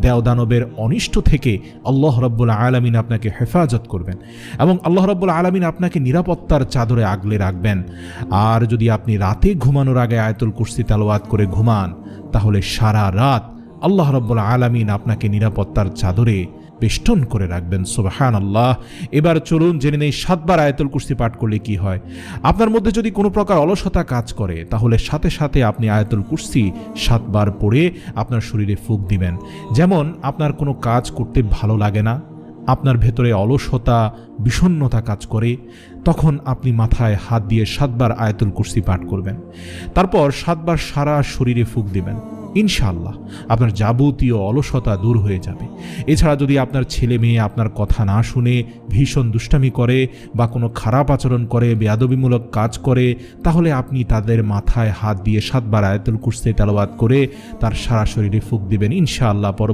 দেওদানবের অনিষ্ট থেকে আল্লাহ রব্বুল আলমিন আপনাকে হেফাজত করবেন এবং আল্লাহ রব্বুল আলমিন আপনাকে নিরাপত্তার চাদরে আগলে রাখবেন। আর যদি আপনি রাতে ঘুমানোর আগে আয়তুল কুর্সি তালোয়াত করে ঘুমান, তাহলে সারা রাত আল্লাহ রব্বুল আলমিন আপনাকে নিরাপত্তার চাদরে বেষ্টন করে রাখবেন সুবাহান আল্লাহ এবার চলুন জেনে নেই সাতবার আয়াতুল কুর্সি পাঠ করলে কি হয়। আপনার মধ্যে যদি কোনো প্রকার অলসতা কাজ করে, তাহলে সাথে সাথে আপনি আয়াতুল কুর্সি সাতবার পড়ে আপনার শরীরে ফুক দিবেন। যেমন, আপনার কোনো কাজ করতে ভালো লাগে না, আপনার ভেতরে অলসতা বিষণ্নতা কাজ করে, তখন আপনি মাথায় হাত দিয়ে সাতবার আয়াতুল কুর্সি পাঠ করবেন। তারপর সাতবার সারা শরীরে ফুক দিবেন। ইনশাআল্লাহ আপনার যাবতীয় অলসতা দূর হয়ে যাবে। এছাড়া যদি আপনার ছেলে মেয়ে আপনার কথা না শুনে, ভীষণ দুষ্টামি করে বা কোনো খারাপ আচরণ করে, বেয়াদবিমূলক কাজ করে, তাহলে আপনি তাদের মাথায় হাত দিয়ে সাতবার আয়াতুল কুস্তে তালবাদ করে তার সারা শরীরে ফুক দেবেন ইনশাআল্লাহ। পর